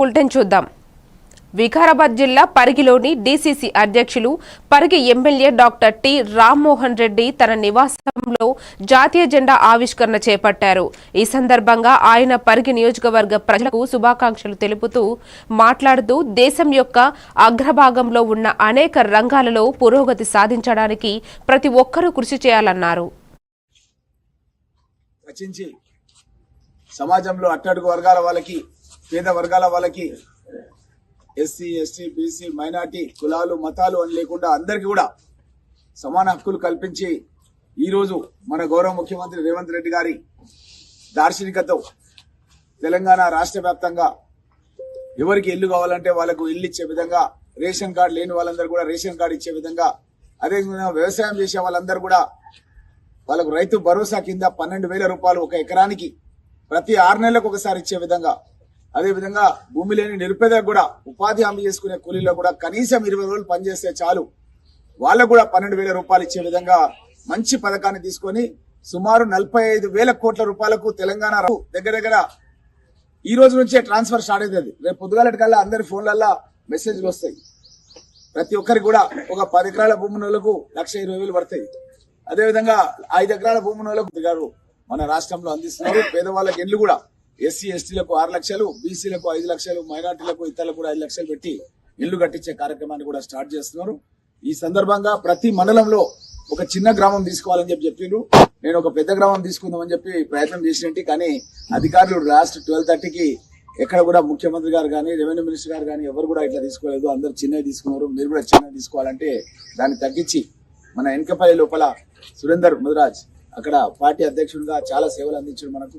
Bulletin చూద్దాం. వికారాబాద్ జిల్లా పరిగిలోని డీసీసీ అధ్యక్షులు Parigi MLA doctor T Rammohan Reddy తన నివాసంలో జాతీయ జెండా ఆవిష్కరణ చేపట్టారు. ఈ సందర్భంగా ఆయన పరిగి నియోజకవర్గ ప్రజలకు శుభాకాంక్షలు తెలుపుతూ మాట్లాడుతూ దేశం యొక్క అగ్రభాగంలో ఉన్న అనేక రంగాలలో పురోగతి సాధించడానికి ప్రతి ఒక్కరూ కృషి చేయాలన్నారు. సమాజంలో అట్టడుగు వర్గాల వాళ్ళకి పేద వర్గాల వాళ్ళకి ఎస్సీ ఎస్టీ బీసీ మైనార్టీ కులాలు మతాలు అని లేకుండా అందరికీ కూడా సమాన హక్కులు కల్పించి ఈరోజు మన గౌరవ ముఖ్యమంత్రి రేవంత్ రెడ్డి గారి దార్శనికతో తెలంగాణ రాష్ట్ర వ్యాప్తంగా ఎవరికి ఇల్లు కావాలంటే వాళ్ళకు ఇల్లు ఇచ్చే విధంగా రేషన్ కార్డు లేని వాళ్ళందరూ కూడా రేషన్ కార్డు ఇచ్చే విధంగా అదేవిధంగా వ్యవసాయం చేసే వాళ్ళందరూ కూడా వాళ్ళకు రైతు భరోసా కింద పన్నెండు వేల రూపాయలు ఒక ఎకరానికి ప్రతి ఆరు నెలలకు ఒకసారి ఇచ్చే విధంగా అదేవిధంగా భూమి లేని నిరుపేదకు కూడా ఉపాధి హామీ చేసుకునే కూలీలో కూడా కనీసం ఇరవై రోజులు పనిచేస్తే చాలు. వాళ్ళకు కూడా పన్నెండు వేల రూపాయలు ఇచ్చే విధంగా మంచి పథకాన్ని తీసుకొని సుమారు నలభై ఐదు వేల కోట్ల రూపాయలకు తెలంగాణ దగ్గర దగ్గర ఈ రోజు నుంచే ట్రాన్స్ఫర్ స్టార్ట్ అవుతుంది. రేపు పొద్దుగాలటికల్లా అందరి ఫోన్లల్లో మెసేజ్లు వస్తాయి. ప్రతి ఒక్కరికి కూడా ఒక పది ఎకరాల భూమి లక్ష ఇరవై వేలు పడతాయి. అదేవిధంగా ఐదు ఎకరాల భూమి ఉన్నోళ్ళకు గారు మన రాష్ట్రంలో అందిస్తున్నారు. పేదవాళ్ళకి ఇండ్లు కూడా ఎస్సీ ఎస్టీలకు ఆరు లక్షలు బీసీలకు ఐదు లక్షలు మైనార్టీలకు ఇతరులకు కూడా ఐదు లక్షలు పెట్టి ఇల్లు కట్టించే కార్యక్రమాన్ని కూడా స్టార్ట్ చేస్తున్నారు. ఈ సందర్భంగా ప్రతి మండలంలో ఒక చిన్న గ్రామం తీసుకోవాలని చెప్పి చెప్పిండ్రు. నేను ఒక పెద్ద గ్రామం తీసుకుందామని చెప్పి ప్రయత్నం చేసినట్టు కానీ అధికారులు లాస్ట్ ట్వెల్వ్ థర్టీకి ఎక్కడ కూడా ముఖ్యమంత్రి గారు కానీ రెవెన్యూ మినిస్టర్ గారు కానీ ఎవరు కూడా ఇట్లా తీసుకోలేదు. అందరు చిన్నవి తీసుకున్నారు. మీరు కూడా చిన్నవి తీసుకోవాలంటే దాన్ని తగ్గించి మన వెనకపల్లి లోపల సురేందర్ ముదిరాజ్ అక్కడ పార్టీ అధ్యక్షుడిగా చాలా సేవలు అందించాడు మనకు.